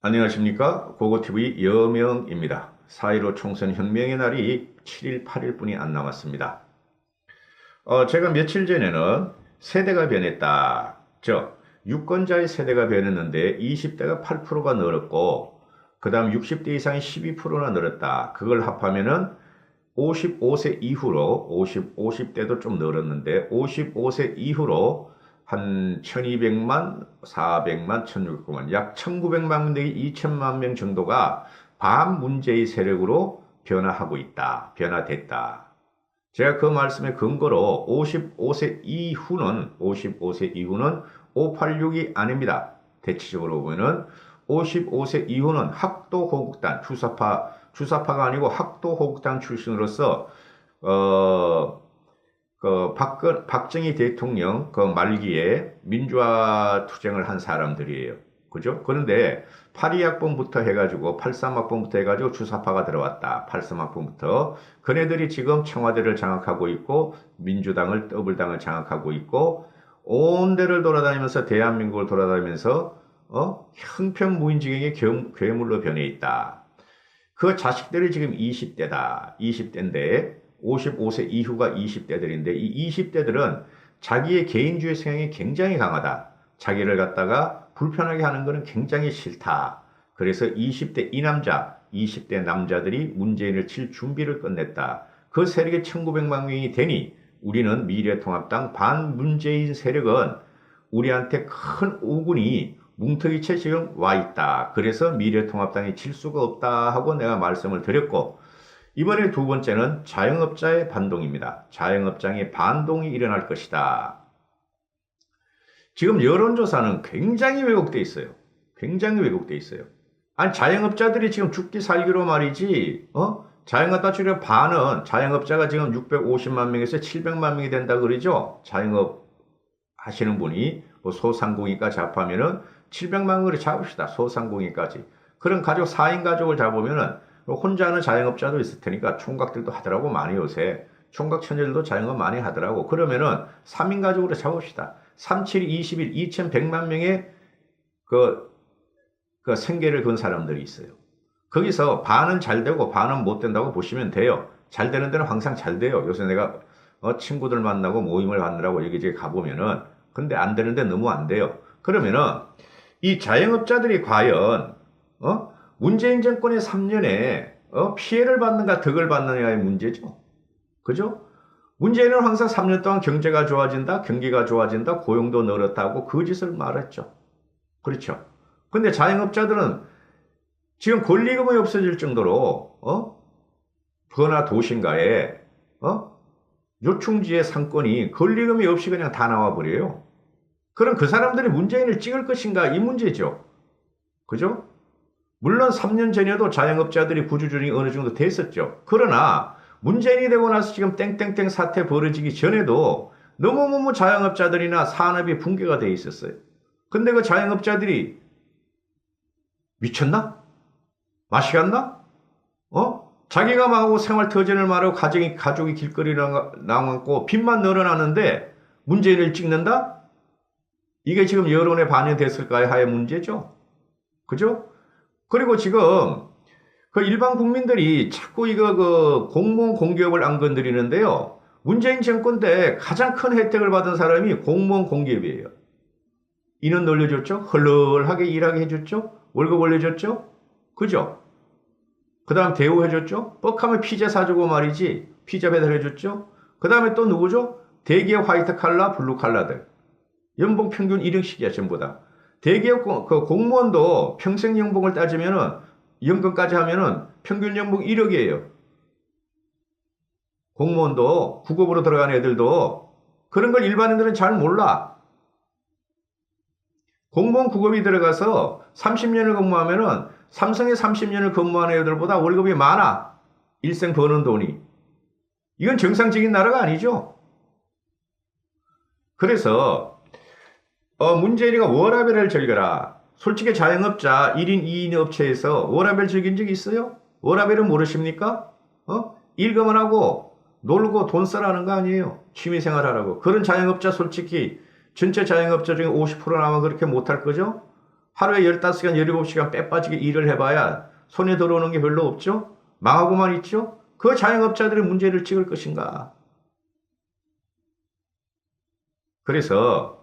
안녕하십니까. 고고TV 여명입니다. 4.15 총선 혁명의 날이 7일, 8일 뿐이 안 남았습니다. 어, 제가 며칠 전에는 세대가 변했다. 저, 유권자의 세대가 변했는데 20대가 8%가 늘었고, 그 다음 60대 이상이 12%나 늘었다. 그걸 합하면은 55세 이후로, 50, 50대도 좀 늘었는데, 55세 이후로 한 1200만, 400만, 1600만, 약 1900만 내지 2000만 명 정도가 반문재의 세력으로 변화하고 있다. 변화됐다. 제가 그 말씀의 근거로 55세 이후는, 55세 이후는 586이 아닙니다. 대체적으로 보면은 55세 이후는 학도 호국단, 주사파, 주사파가 아니고 학도 호국단 출신으로서, 어, 그 박근, 박정희 대통령 그 말기에 민주화 투쟁을 한 사람들이에요. 그죠? 그런데 82학번부터 해가지고 83학번부터 해가지고 주사파가 들어왔다. 83학번부터. 그네들이 지금 청와대를 장악하고 있고 민주당을 더블당을 장악하고 있고 온 데를 돌아다니면서 대한민국을 돌아다니면서 어? 형편무인지경의 괴- 괴물로 변해 있다. 그 자식들이 지금 20대다. 20대인데 55세 이후가 20대들인데 이 20대들은 자기의 개인주의 성향이 굉장히 강하다. 자기를 갖다가 불편하게 하는 것은 굉장히 싫다. 그래서 20대 이 남자, 20대 남자들이 문재인을 칠 준비를 끝냈다. 그 세력이 1900만 명이 되니 우리는 미래통합당 반문재인 세력은 우리한테 큰 오군이 뭉텅이 채 지금 와 있다. 그래서 미래통합당이 질 수가 없다 하고 내가 말씀을 드렸고 이번에 두 번째는 자영업자의 반동입니다. 자영업장의 반동이 일어날 것이다. 지금 여론조사는 굉장히 왜곡돼 있어요. 굉장히 왜곡돼 있어요. 아니 자영업자들이 지금 죽기 살기로 말이지, 어? 자영업자 중에 반은 자영업자가 지금 650만 명에서 700만 명이 된다 그러죠. 자영업 하시는 분이 뭐 소상공인까지 합하면은 700만 원을 잡읍시다. 소상공인까지. 그런 가족 4인 가족을 잡으면은 혼자 하는 자영업자도 있을 테니까 총각들도 하더라고 많이 요새. 총각 처녀들도 자영업 많이 하더라고. 그러면은 3인 가족으로 잡읍시다. 3, 7, 21, 2100만 명의 그, 그 생계를 건 사람들이 있어요. 거기서 반은 잘 되고 반은 못 된다고 보시면 돼요. 잘 되는 데는 항상 잘 돼요. 요새 내가 어, 친구들 만나고 모임을 갖느라고 여기저기 가보면은 근데 안 되는데 너무 안 돼요. 그러면은 이 자영업자들이 과연 어? 문재인 정권의 3년에 어? 피해를 받는가 덕을 받느냐의 문제죠. 그죠? 문재인은 항상 3년 동안 경제가 좋아진다, 경기가 좋아진다, 고용도 늘었다고 그 짓을 말했죠. 그렇죠. 근데 자영업자들은 지금 권리금이 없어질 정도로 어? 번화 도심가에 어? 요충지의 상권이 권리금이 없이 그냥 다 나와 버려요. 그럼 그 사람들이 문재인을 찍을 것인가 이 문제죠. 그죠? 물론 3년 전에도 자영업자들이 부주준이 어느 정도 됐었죠. 그러나 문재인이 되고 나서 지금 땡땡땡 사태 벌어지기 전에도 너무너무 자영업자들이나 산업이 붕괴가 돼 있었어요. 근데 그 자영업자들이 미쳤나? 맛이 갔나? 어? 자기가 말하고 생활 터전을 말하고 가정이, 가족이 길거리에 나왔고 빚만 늘어나는데 문재인을 찍는다? 이게 지금 여론에 반영됐을까요? 하의 문제죠. 그죠? 그리고 지금 그 일반 국민들이 자꾸 이거 그 공무원 공기업을 안 건드리는데요. 문재인 정권 때 가장 큰 혜택을 받은 사람이 공무원 공기업이에요. 인원 늘려줬죠? 헐헐하게 일하게 해줬죠? 월급 올려줬죠? 그죠? 그 다음 대우해줬죠? 뻑하면 피자 사주고 말이지. 피자 배달해줬죠? 그 다음에 또 누구죠? 대기업 화이트 칼라, 블루 칼라들. 연봉 평균 1등씩이야, 전부 다. 대기업 공- 그 공무원도 평생 연봉을 따지면은, 연금까지 하면은 평균 연봉 1억이에요. 공무원도, 국업으로 들어간 애들도 그런 걸 일반인들은 잘 몰라. 공무원 국업이 들어가서 30년을 근무하면은 삼성에 30년을 근무하는 애들보다 월급이 많아. 일생 버는 돈이. 이건 정상적인 나라가 아니죠. 그래서 어, 문재인이가 워라벨을 즐겨라. 솔직히 자영업자 1인 2인 업체에서 워라벨 즐긴 적 있어요? 워라벨은 모르십니까? 어? 일금을 하고 놀고 돈 써라는 거 아니에요. 취미생활 하라고. 그런 자영업자 솔직히 전체 자영업자 중에 50%는 아마 그렇게 못할 거죠? 하루에 15시간, 17시간 빼빠지게 일을 해봐야 손에 들어오는 게 별로 없죠? 망하고만 있죠? 그 자영업자들의 문제를 찍을 것인가? 그래서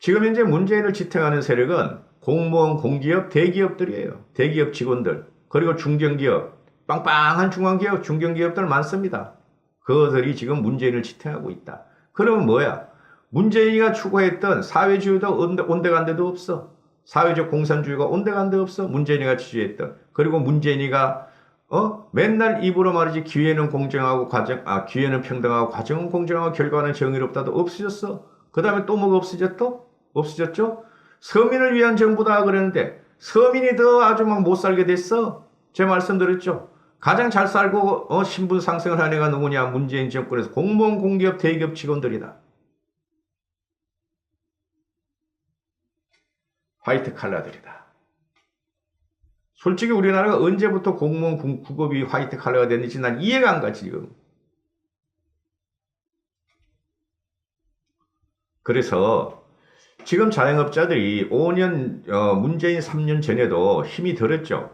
지금 현재 문재인을 지탱하는 세력은 공무원, 공기업, 대기업들이에요. 대기업 직원들, 그리고 중견기업, 빵빵한 중앙기업, 중견기업들 많습니다. 그들이 지금 문재인을 지탱하고 있다. 그러면 뭐야? 문재인이가 추구했던 사회주의도 온데, 온데간데도 없어. 사회적 공산주의가 온데간데 없어. 문재인이가 지지했던. 그리고 문재인이가 어? 맨날 입으로 말이지 기회는 공정하고 과정, 아, 기회는 평등하고 과정은 공정하고 결과는 정의롭다도 없어졌어. 그 다음에 또 뭐가 없어졌어? 없어졌죠? 서민을 위한 정부다 그랬는데 서민이 더 아주 막 못 살게 됐어. 제 말씀 드렸죠. 가장 잘 살고 어, 신분 상승을 한 애가 누구냐? 문재인 정권에서 공무원, 공기업, 대기업 직원들이다. 화이트 칼라들이다. 솔직히 우리나라가 언제부터 공무원 군- 국업이 화이트 칼라가 됐는지 난 이해가 안 가, 지금. 그래서 지금 자영업자들이 5년, 어, 문재인 3년 전에도 힘이 들었죠.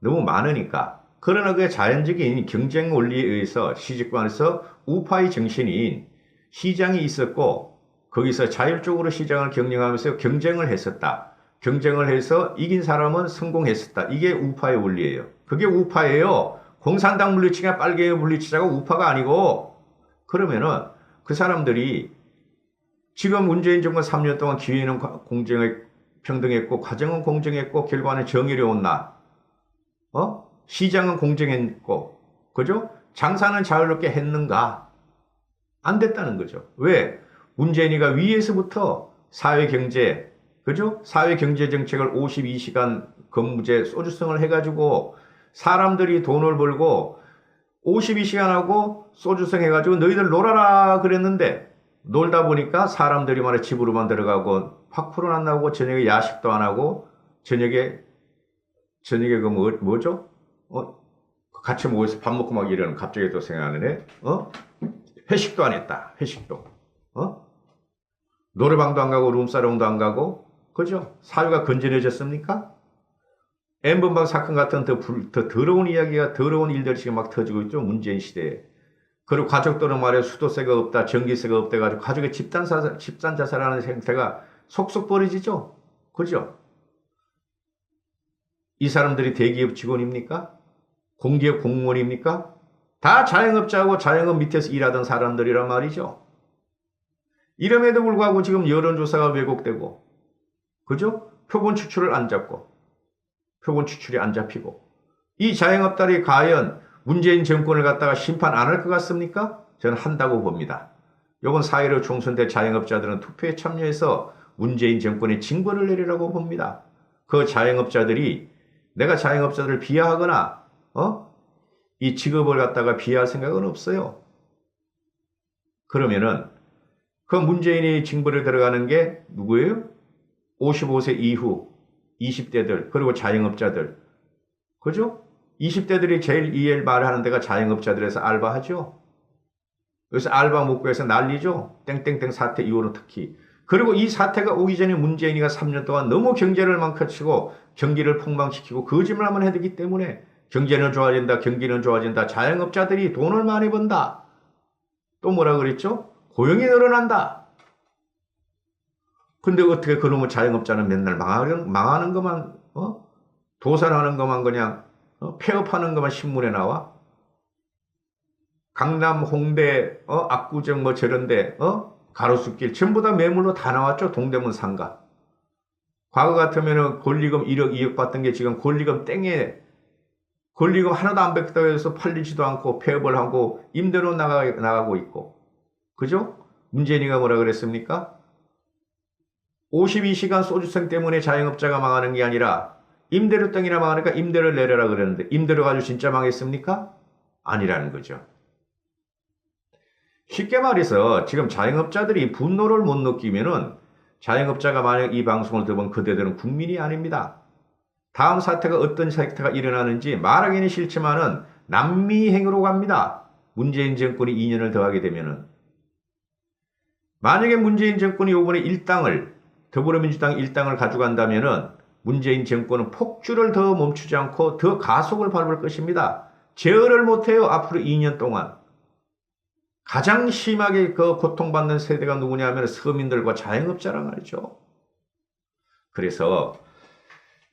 너무 많으니까. 그러나 그 자연적인 경쟁 원리에 의해서 시집관에서 우파의 정신인 시장이 있었고 거기서 자율적으로 시장을 경영하면서 경쟁을 했었다. 경쟁을 해서 이긴 사람은 성공했었다. 이게 우파의 원리예요. 그게 우파예요. 공산당 물리치기나 빨갱이 물리치자가 우파가 아니고 그러면은 그 사람들이 지금 문재인 정권 3년 동안 기회는 공정에 평등했고 과정은 공정했고 결과는 정의로웠나? 어? 시장은 공정했고 그죠? 장사는 자유롭게 했는가? 안 됐다는 거죠. 왜? 문재인이가 위에서부터 사회 경제 그죠? 사회 경제 정책을 52시간 근무제 소주성을 해가지고 사람들이 돈을 벌고 52시간 하고 소주성 해가지고 너희들 놀아라 그랬는데 놀다 보니까 사람들이 말해 집으로만 들어가고 파쿠르는 안 나오고 저녁에 야식도 안 하고 저녁에 저녁에 그 뭐, 뭐죠? 어? 같이 모여서 밥 먹고 막 이러는 갑자기 또 생각나네. 어? 회식도 안 했다. 회식도. 어? 노래방도 안 가고 룸사롱도 안 가고 그죠? 사회가 건전해졌습니까? 엠번방 사건 같은 더, 불, 더 더러운 이야기가 더러운 일들이 지금 막 터지고 있죠. 문재인 시대에. 그리고 가족들은 말이야 수도세가 없다, 전기세가 없다 가지고 가족의 집단 사 집단 자살하는 행태가 속속 벌어지죠. 그죠? 이 사람들이 대기업 직원입니까? 공기업 공무원입니까? 다 자영업자하고 자영업 밑에서 일하던 사람들이란 말이죠. 이름에도 불구하고 지금 여론조사가 왜곡되고, 그죠? 표본 추출을 안 잡고, 표본 추출이 안 잡히고, 이 자영업자들이 과연 문재인 정권을 갖다가 심판 안 할 것 같습니까? 저는 한다고 봅니다. 요번 4.15 총선 때 자영업자들은 투표에 참여해서 문재인 정권의 징벌을 내리라고 봅니다. 그 자영업자들이 내가 자영업자들을 비하하거나 어? 이 직업을 갖다가 비하할 생각은 없어요. 그러면은 그 문재인이 징벌에 들어가는 게 누구예요? 55세 이후 20대들 그리고 자영업자들 그죠? 20대들이 제일 이해를 말하는 데가 자영업자들에서 알바하죠. 그래서 알바 못 구해서 난리죠. 땡땡땡 사태 이후로 특히. 그리고 이 사태가 오기 전에 문재인이가 3년 동안 너무 경제를 망가치고 경기를 폭망시키고 거짓말만 해두기 때문에 경제는 좋아진다, 경기는 좋아진다, 자영업자들이 돈을 많이 번다. 또 뭐라 그랬죠? 고용이 늘어난다. 근데 어떻게 그놈의 자영업자는 맨날 망하는, 망하는 것만, 어? 도산하는 것만 그냥, 어? 폐업하는 것만 신문에 나와? 강남, 홍대, 어? 압구정 뭐 저런데, 어? 가로수길 전부 다 매물로 다 나왔죠. 동대문 상가. 과거 같으면은 권리금 1억, 2억 받던 게 지금 권리금 땡에 권리금 하나도 안 받겠다고 해서 팔리지도 않고 폐업을 하고 임대로 나가, 나가고 있고. 그죠? 문재인이가 뭐라 그랬습니까? 52시간 소주성 때문에 자영업자가 망하는 게 아니라 임대료 땅이나 망하니까 임대를 내려라 그랬는데 임대료 가지고 진짜 망했습니까? 아니라는 거죠. 쉽게 말해서 지금 자영업자들이 분노를 못 느끼면은 자영업자가 만약 이 방송을 들으면 그대들은 국민이 아닙니다. 다음 사태가 어떤 사태가 일어나는지 말하기는 싫지만은 남미행으로 갑니다. 문재인 정권이 2년을 더하게 되면은 만약에 문재인 정권이 이번에 일당을 더불어민주당 일당을 가져간다면은 문재인 정권은 폭주를 더 멈추지 않고 더 가속을 밟을 것입니다. 제어를 못해요. 앞으로 2년 동안. 가장 심하게 그 고통받는 세대가 누구냐 하면 서민들과 자영업자란 말이죠. 그래서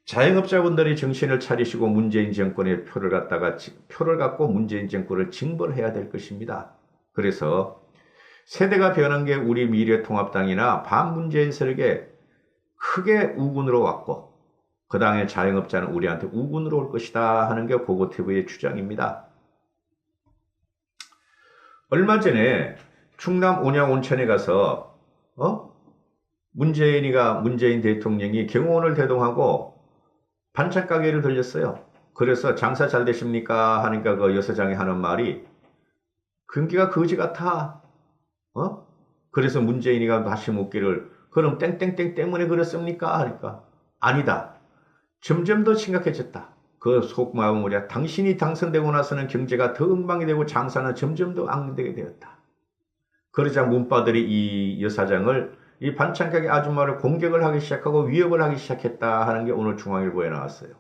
자영업자분들이 정신을 차리시고 문재인 정권의 표를 갖다가 지- 표를 갖고 문재인 정권을 징벌해야 될 것입니다. 그래서 세대가 변한 게 우리 미래통합당이나 반문재인 세력에 크게 우군으로 왔고 그 당의 자영업자는 우리한테 우군으로 올 것이다 하는 게 고고TV의 주장입니다. 얼마 전에 충남 온양 온천에 가서 어? 문재인이가 문재인 대통령이 경호원을 대동하고 반찬 가게를 들렸어요. 그래서 장사 잘 되십니까? 하니까 그 여사장이 하는 말이 근기가 거지 같아. 어? 그래서 문재인이가 다시 묻기를 그럼 땡땡땡 때문에 그랬습니까? 하니까 아니다. 점점 더 심각해졌다. 그 속마음은 뭐냐? 당신이 당선되고 나서는 경제가 더 엉망이 되고 장사는 점점 더 앙되게 되었다. 그러자 문바들이 이 여사장을 이 반찬 가게 아줌마를 공격을 하기 시작하고 위협을 하기 시작했다 하는 게 오늘 중앙일보에 나왔어요.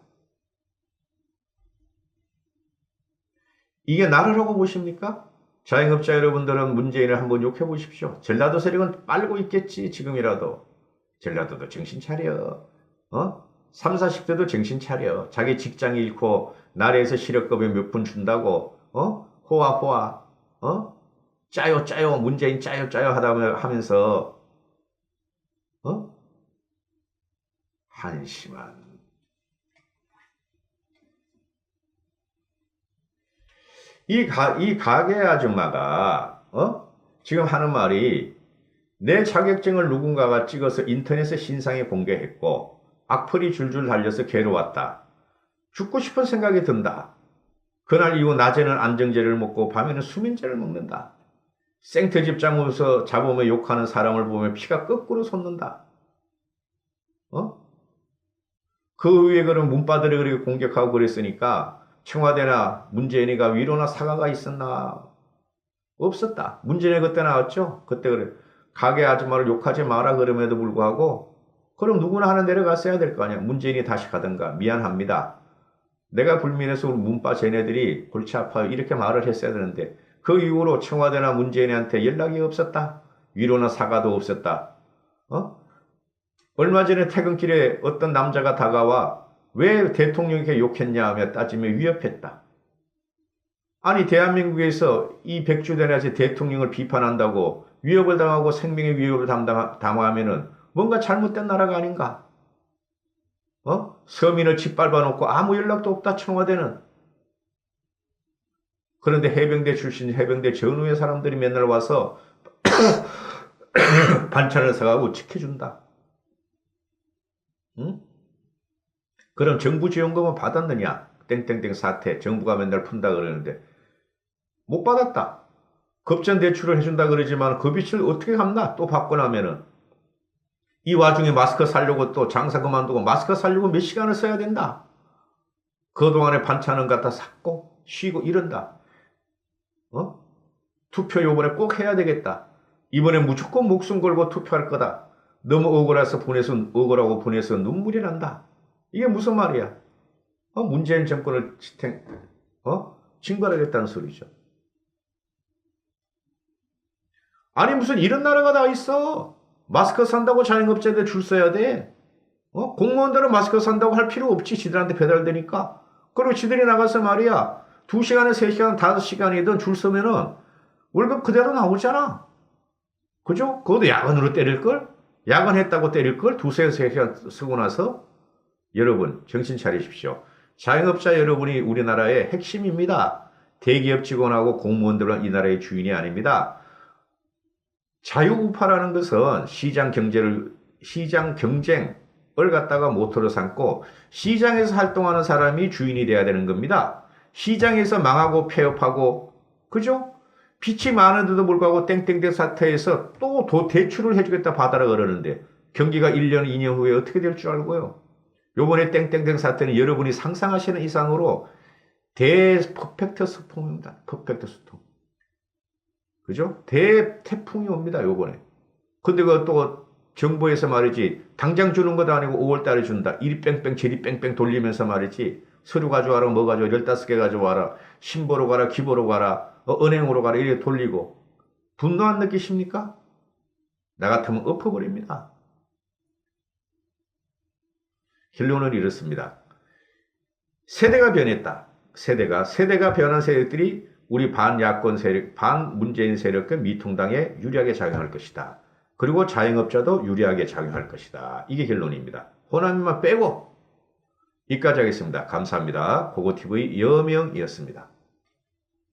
이게 나라라고 보십니까? 자영업자 여러분들은 문재인을 한번 욕해 보십시오. 전라도 세력은 빨고 있겠지 지금이라도. 전라도도 정신 차려. 어? 3, 40대도 정신 차려. 자기 직장 잃고 나라에서 실업급여 몇푼 준다고 어? 호화 호화 어? 짜요 짜요 문재인 짜요 짜요 하다 하면서 어? 한심한 이, 가, 이 가게 아줌마가 어? 지금 하는 말이 내 자격증을 누군가가 찍어서 인터넷에 신상에 공개했고 악플이 줄줄 달려서 괴로웠다. 죽고 싶은 생각이 든다. 그날 이후 낮에는 안정제를 먹고 밤에는 수면제를 먹는다. 생트집 잡으면서 잡으며 욕하는 사람을 보면 피가 거꾸로 솟는다. 어? 그 위에 그런 문바들을 그렇게 공격하고 그랬으니까 청와대나 문재인이가 위로나 사과가 있었나? 없었다. 문재인이 그때 나왔죠? 그때 그래. 가게 아줌마를 욕하지 마라 그럼에도 불구하고 그럼 누구나 하나 내려갔어야 될 거 아니야. 문재인이 다시 가든가. 미안합니다. 내가 불민해서 우리 문바 쟤네들이 골치 아파요. 이렇게 말을 했어야 되는데 그 이후로 청와대나 문재인한테 연락이 없었다. 위로나 사과도 없었다. 어? 얼마 전에 퇴근길에 어떤 남자가 다가와 왜 대통령에게 욕했냐 하며 따지며 위협했다. 아니 대한민국에서 이 백주대낮에 대통령을 비판한다고 위협을 당하고 생명의 위협을 담당, 당하면은 뭔가 잘못된 나라가 아닌가? 어? 서민을 짓밟아 놓고 아무 연락도 없다 청와대는. 그런데 해병대 출신 해병대 전후의 사람들이 맨날 와서 반찬을 사가고 지켜준다. 응? 그럼 정부 지원금은 받았느냐? 땡땡땡 사태 정부가 맨날 푼다 그러는데 못 받았다. 급전 대출을 해준다 그러지만 그 빚을 어떻게 갚나? 또 받고 나면은 이 와중에 마스크 살려고 또 장사 그만두고 마스크 살려고 몇 시간을 써야 된다. 그동안에 반찬은 갖다 샀고 쉬고 이런다. 어? 투표 요번에 꼭 해야 되겠다. 이번에 무조건 목숨 걸고 투표할 거다. 너무 억울해서 보내서 억울하고 보내서 눈물이 난다. 이게 무슨 말이야? 어? 문재인 정권을 지탱, 어? 징벌하겠다는 소리죠. 아니 무슨 이런 나라가 다 있어. 마스크 산다고 자영업자들 줄 서야 돼. 어? 공무원들은 마스크 산다고 할 필요 없지. 지들한테 배달되니까. 그리고 지들이 나가서 말이야. 2시간에 3시간, 5시간이든 줄 서면은 월급 그대로 나오잖아. 그죠? 그것도 야간으로 때릴걸? 야간했다고 때릴걸? 두세, 세 시간 쓰고 나서? 여러분, 정신 차리십시오. 자영업자 여러분이 우리나라의 핵심입니다. 대기업 직원하고 공무원들은 이 나라의 주인이 아닙니다. 자유우파라는 것은 시장 경제를, 시장 경쟁을 갖다가 모토로 삼고 시장에서 활동하는 사람이 주인이 돼야 되는 겁니다. 시장에서 망하고 폐업하고, 그죠? 빚이 많은데도 불구하고 땡땡땡 사태에서 또 도 대출을 해주겠다 받아라 그러는데 경기가 1년, 2년 후에 어떻게 될 줄 알고요? 요번에 땡땡땡 사태는 여러분이 상상하시는 이상으로 대 퍼펙트 스톰입니다. 퍼펙트 스톰. 그죠? 대 태풍이 옵니다, 요번에. 근데 그또 정부에서 말이지 당장 주는 것도 아니고 5월 달에 준다. 이리 뺑뺑 저리 뺑뺑 돌리면서 말이지 서류 가져와라 뭐 가져와 15개 가져와라 신보로 가라 기보로 가라 어, 은행으로 가라 이렇게 돌리고 분노 안 느끼십니까? 나 같으면 엎어버립니다. 결론은 이렇습니다. 세대가 변했다. 세대가 세대가 변한 세력들이 우리 반야권 세력, 반문재인 세력과 미통당에 유리하게 작용할 것이다. 그리고 자영업자도 유리하게 작용할 것이다. 이게 결론입니다. 호남만 빼고 이까지 하겠습니다. 감사합니다. 고고TV 여명이었습니다.